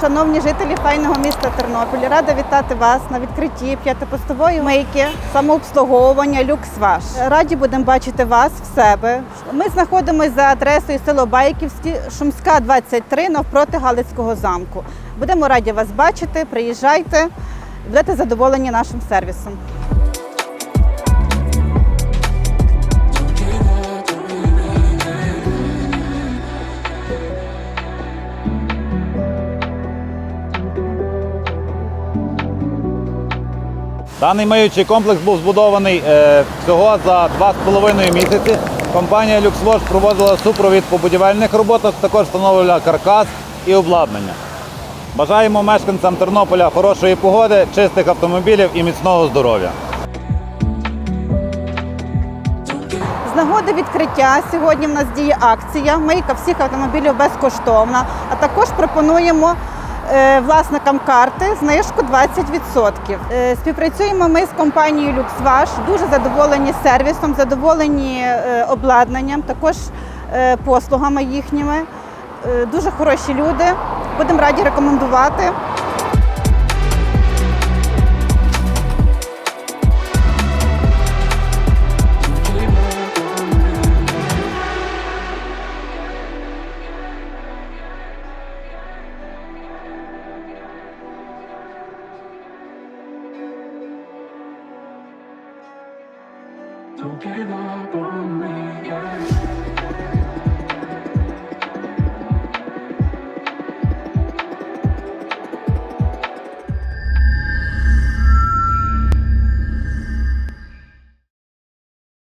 Шановні жителі файного міста Тернопіль, рада вітати вас на відкритті п'ятипостової мийки самообслуговування «Люксваш». Раді будемо бачити вас в себе. Ми знаходимося за адресою село Байківське, Шумська, 23, навпроти Галицького замку. Будемо раді вас бачити. Приїжджайте, будете задоволені нашим сервісом. Даний миючий комплекс був збудований е, всього за 2,5 місяці. Компанія «Люксвош» проводила супровід по будівельних роботах, також встановлювала каркас і обладнання. Бажаємо мешканцям Тернополя хорошої погоди, чистих автомобілів і міцного здоров'я. З нагоди відкриття сьогодні в нас діє акція Мийка всіх автомобілів безкоштовна. А також пропонуємо власникам карти знижку 20%. Е, Співпрацюємо ми з компанією «Люксваш». Дуже задоволені сервісом, задоволені е, обладнанням, також е, послугами їхніми. Е, Дуже хороші люди. Будемо раді рекомендувати. Don't give up on me.